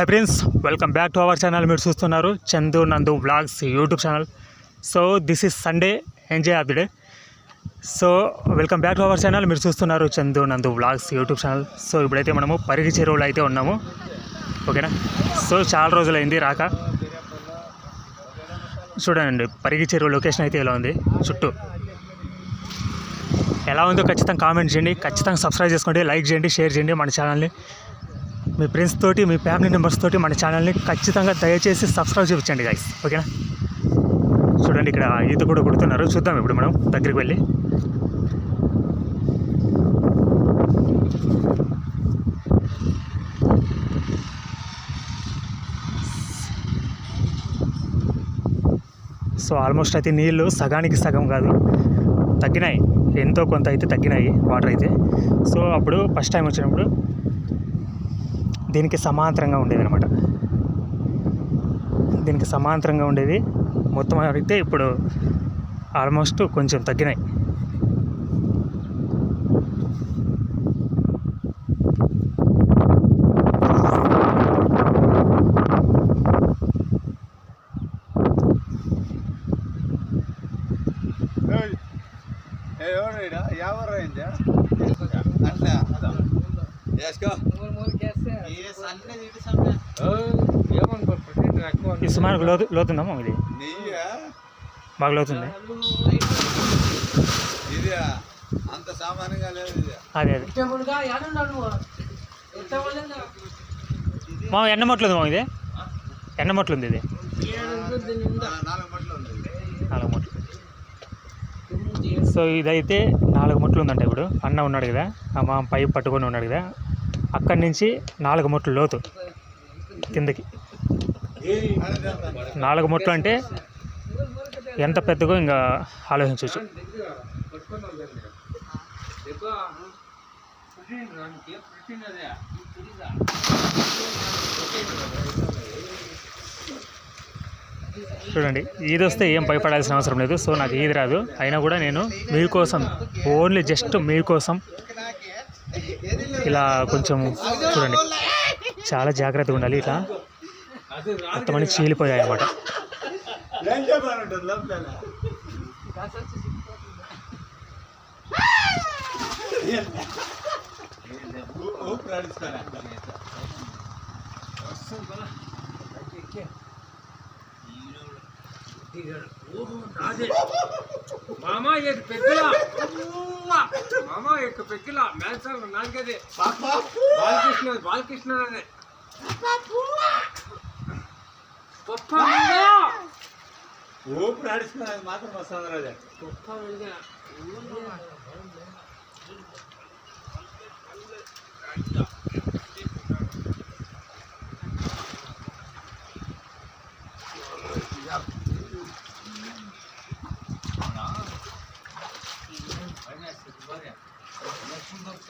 Hi friends welcome back to our channel మీరు చూస్తున్నారు Chandu Nandu vlogs YouTube channel so this is Sunday enjoy of the day so welcome back to our channel మీరు చూస్తున్నారు Chandu Nandu vlogs YouTube channel so ఇప్పుడైతే మనము పరిగి చెరువులో అయితే ఉన్నాము. ఓకేనా సో చాలా రోజులైంది రాక. చూడండి పరిగి చెరువు లొకేషన్ అయితే ఇలా ఉంది? చుట్టూ. ఎలా ఉందో ఖచ్చితంగా కామెంట్ చేయండి. ఖచ్చితంగా సబ్స్క్రైబ్ చేసుకోండి లైక్ చేయండి షేర్ చేయండి మన ఛానల్ని మీ ఫ్రెండ్స్ తోటి మీ ఫ్యామిలీ మెంబర్స్ తోటి మన ఛానల్ని ఖచ్చితంగా దయచేసి సబ్స్క్రైబ్ చేయించండి గైస్ ఓకేనా చూడండి ఇక్కడ ఈత కూడా కొడుతున్నారు. చూద్దాం ఇప్పుడు మనం దగ్గరికి వెళ్ళి. సో ఆల్మోస్ట్ అయితే నీళ్ళు సగానికి సగం కాదు. తగ్గినాయి. ఎంతో కొంత అయితే తగ్గినాయి వాటర్ అయితే. సో అప్పుడు ఫస్ట్ టైం వచ్చినప్పుడు దీనికి సమాంతరంగా ఉండేది అనమాట దీనికి సమాంతరంగా ఉండేది మొత్తం అడిగితే ఇప్పుడు ఆల్మోస్ట్ కొంచెం తగ్గినాయి. ఎవరైనా ఎవరు అట్లా సుమారు లోతు లోతుందమ్మా ఇది? నెయ్యా బాగా లోతుంది. ఇది అంత సామాన్యంగా లేదు ఇది అదే అదే. మా ఎన్న మొట్లు ఉంది మా ఇది? ఎన్న మొట్లు ఉంది ఇది? నాలుగు మట్లు ఉంది. నాలుగు మొట్లు. సో ఇదైతే నాలుగు మొట్లు ఉందంట ఇప్పుడు. అన్న ఉన్నాడు కదా. మా పైప్ పట్టుకొని ఉన్నాడు కదా. అక్కడి నుంచి నాలుగు మొట్లు లోతు కిందకి. నాలుగు మొట్లు అంటే ఎంత పెద్దగో ఇంకా ఆలోచించవచ్చు. చూడండి ఈది వస్తే ఏం భయపడాల్సిన అవసరం లేదు. సో నాకు ఈది రాదు. అయినా కూడా నేను మీకోసం ఓన్లీ జస్ట్ మీకోసం ఇలా కొంచెం చూడండి. చాలా జాగ్రత్తగా ఉండాలి ఇట్లా. మొత్తం అన్ని చీలిపోయాయి అన్నమాట. ఏం రాజే మామ యొక్క పెగ్గుల మామ యొక్క పెగ్గుల మేల్సాలు నాలుగదే బాలకృష్ణ బాలకృష్ణ అనే గొప్ప ఊపు నడుస్తున్నది మాత్రం వస్తుంది రాజా గొప్ప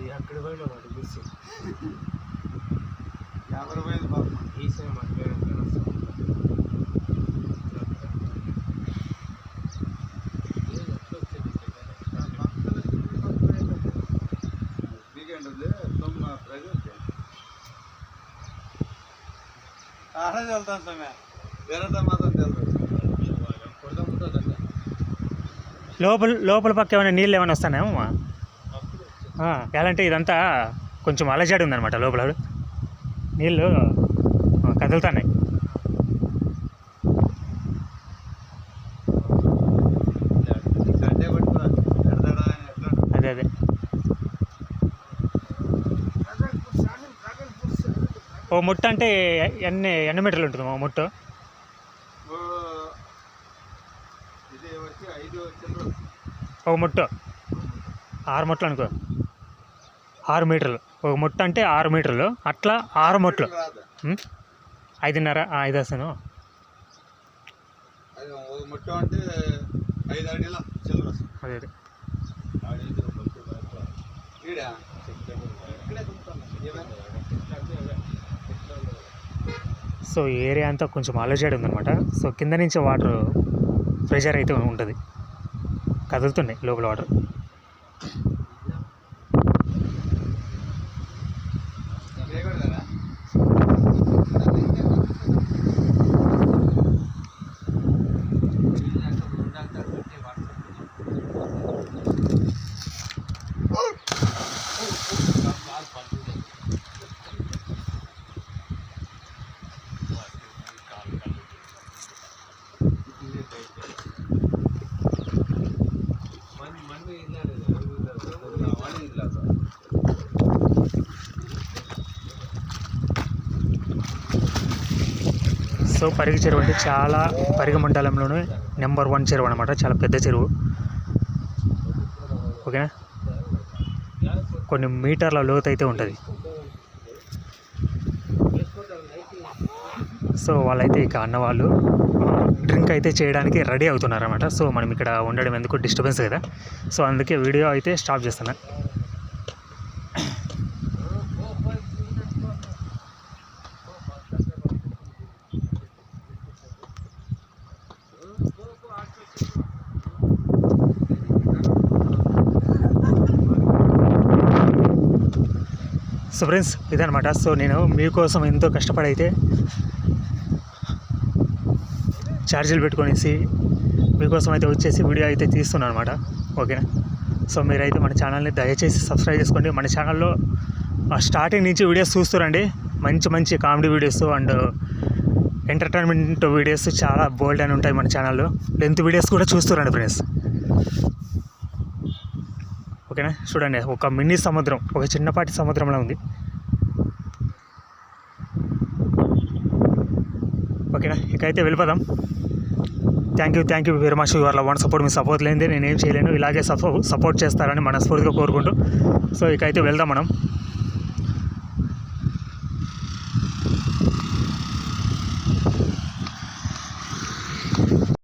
అది అక్కడ పోయిన వాడు బిస్సి. ఎవరు పోయింది పాపం ఈ తొమ్మ ప్రజెంట్ ఆడ వెళ్తాను సమయ వేరే మాత్రం తెలుసు లోపల లోపల పక్క ఏమైనా నీళ్ళు ఏమైనా వస్తానేమో ఎలాంటి ఇదంతా కొంచెం అలజడి ఉందన్నమాట లోపల. నీళ్ళు కదులుతున్నాయి. అదే అదే. ఓ ముట్ట అంటే ఎన్ని ఎన్ని మీటర్లు ఉంటుంది ఓ ముట్టు ఓ, ముట్టు. ఆరు ముట్లు అనుకో. ఆరు మీటర్లు. ఒక ముట్ట అంటే ఆరు మీటర్లు. అట్లా ఆరు ముట్లు? ఐదున్నర ఐదు వస్తాను. అదే. ఏమైనా? సో ఏరియా అంతా కొంచెం అలజడి ఉందన్నమాట. సో కింద నుంచి వాటర్ ప్రెషర్ అయితే ఉంటుంది. కదులుతున్నాయి లోపల వాటర్. సో పరిగి చెరువు అంటే చాలా పరిగ మండలంలోనే నెంబర్ వన్ చెరువు అనమాట చాలా పెద్ద చెరువు. ఓకేనా? కొన్ని మీటర్ల లోతు అయితే ఉంటుంది. సో వాళ్ళైతే ఇక అన్నవాళ్ళు డ్రింక్ అయితే చేయడానికి రెడీ అవుతున్నారన్నమాట. సో మనం ఇక్కడ ఉండడం ఎందుకు డిస్టర్బెన్స్ కదా. సో అందుకే వీడియో అయితే స్టాప్ చేస్తాను సో ఫ్రెండ్స్ ఇదనమాట సో నేను మీకోసం ఎంతో కష్టపడి అయితే ఛార్జీలు పెట్టుకొనేసి మీకోసం అయితే వచ్చేసి వీడియో అయితే తీస్తున్నాను అనమాట ఓకేనా? సో మీరైతే మన ఛానల్ని దయచేసి సబ్స్క్రైబ్ చేసుకోండి. మన ఛానల్లో స్టార్టింగ్ నుంచి వీడియోస్ చూస్తురండి. మంచి మంచి comedy videos and entertainment videos చాలా బోల్డ్ అని ఉంటాయి మన ఛానల్లో. లెంత్ వీడియోస్ కూడా చూస్తురండి ఫ్రెండ్స్. ఓకేనా? చూడండి ఒక మినీ సముద్రం ఒక చిన్నపాటి సముద్రంలో ఉంది. ఓకేనా? ఇకైతే వెళ్ళిపోదాం. Thank you thank you very much your love one support me support లేనిదే నేను ఏం చేయలేను. ఇలాగే సపో సపోర్ట్ చేస్తారని మనస్ఫూర్తిగా కోరుకుంటూ. సో ఇకైతే వెళ్దాం మనం.